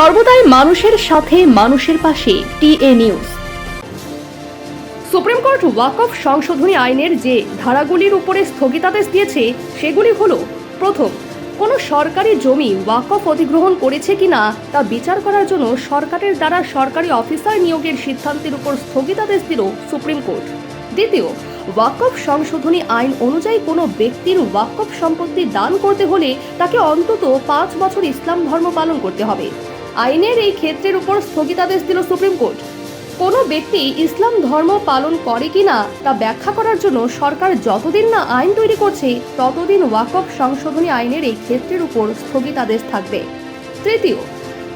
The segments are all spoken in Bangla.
সর্বদাই মানুষের সাথে, মানুষের পাশে, টিএ নিউজ। সুপ্রিম কোর্ট ওয়াকফ সংশোধনী আইনের যে ধারাগুলির উপরে স্থগিতাদেশ দিয়েছে, সেগুলি হল, প্রথম, কোনো সরকারি জমি ওয়াকফ অধিগ্রহণ করেছে কিনা তা বিচার করার জন্য সরকারের দ্বারা সরকারি অফিসার নিয়োগের সিদ্ধান্তের উপর স্থগিতাদেশ দিল সুপ্রিম কোর্ট। দ্বিতীয় ওয়াকফ সংশোধনী আইন অনুযায়ী কোনো ব্যক্তির ওয়াকফ সম্পত্তি দান করতে হলে তাকে অন্তত পাঁচ বছর ইসলাম ধর্ম পালন করতে হবে। আইনের এই ক্ষেত্রের উপর স্থগিতাদেশ দিল সুপ্রিম কোর্ট। কোনো ব্যক্তি ইসলাম ধর্ম পালন করে কিনা তা ব্যাখ্যা করার জন্য সরকার যতদিন না আইন তৈরি করছে, ততদিন ওয়াকফ সংশোধনী আইনের এই ক্ষেত্রের উপর স্থগিতাদেশ থাকবে। তৃতীয়,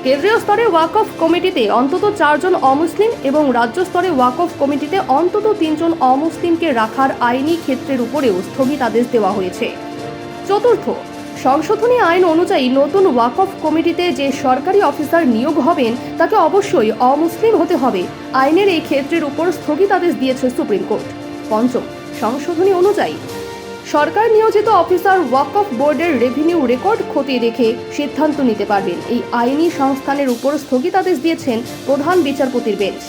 কেন্দ্রীয় স্তরে ওয়াকফ কমিটিতে অন্তত চারজন অমুসলিম এবং রাজ্য স্তরে ওয়াকফ কমিটিতে অন্তত তিনজন অমুসলিমকে রাখার আইনি ক্ষেত্রের উপরেও স্থগিতাদেশ দেওয়া হয়েছে। চতুর্থ সংশোধনী আইন অনুযায়ী নতুন ওয়াকফ কমিটিতে যে সরকারি অফিসার নিয়োগ হবেন, তাকে অবশ্যই অমুসলিম হতে হবে। আইনের এই ক্ষেত্রের উপর স্থগিতাদেশ দিয়েছে সুপ্রিম কোর্ট। পঞ্চম, সংশোধনী অনুযায়ী, সরকার নিয়োজিত অফিসার ওয়াকফ বোর্ডের রেভিনিউ রেকর্ড খতিয়ে দেখে সিদ্ধান্ত নিতে পারবেন। এই আইনি সংস্থানের উপর স্থগিতাদেশ দিয়েছেন প্রধান বিচারপতির বেঞ্চ।